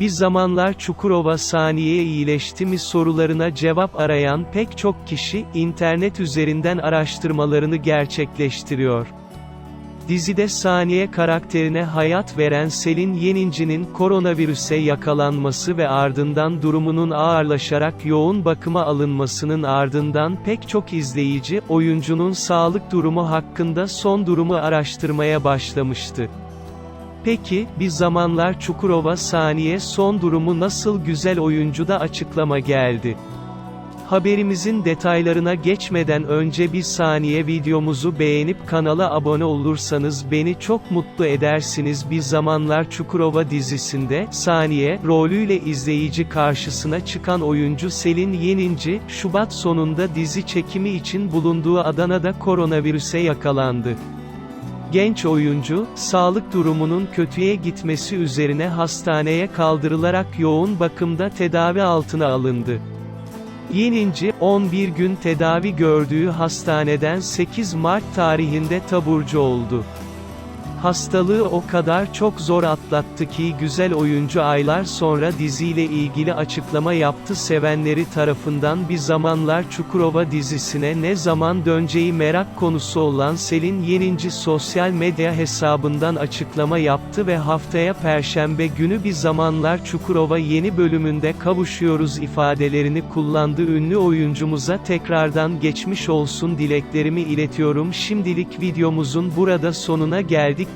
Bir zamanlar Çukurova saniye iyileşti mi sorularına cevap arayan pek çok kişi, internet üzerinden araştırmalarını gerçekleştiriyor. Dizide Saniye karakterine hayat veren Selin Yeninci'nin koronavirüse yakalanması ve ardından durumunun ağırlaşarak yoğun bakıma alınmasının ardından pek çok izleyici, oyuncunun sağlık durumu hakkında son durumu araştırmaya başlamıştı. Peki, bir zamanlar Çukurova Saniye son durumu nasıl güzel oyuncuda açıklama geldi. Haberimizin detaylarına geçmeden önce bir saniye videomuzu beğenip kanala abone olursanız beni çok mutlu edersiniz. Bir zamanlar Çukurova dizisinde, Saniye, rolüyle izleyici karşısına çıkan oyuncu Selin Yeninci, Şubat sonunda dizi çekimi için bulunduğu Adana'da koronavirüse yakalandı. Genç oyuncu, sağlık durumunun kötüye gitmesi üzerine hastaneye kaldırılarak yoğun bakımda tedavi altına alındı. Yeninci, 11 gün tedavi gördüğü hastaneden 8 Mart tarihinde taburcu oldu. Hastalığı o kadar çok zor atlattı ki güzel oyuncu aylar sonra diziyle ilgili açıklama yaptı. Sevenleri tarafından bir zamanlar Çukurova dizisine ne zaman döneceği merak konusu olan Selin Yeninci sosyal medya hesabından açıklama yaptı ve haftaya Perşembe günü bir zamanlar Çukurova yeni bölümünde kavuşuyoruz ifadelerini kullandı. Ünlü oyuncumuza tekrardan geçmiş olsun dileklerimi iletiyorum. Şimdilik videomuzun burada sonuna geldik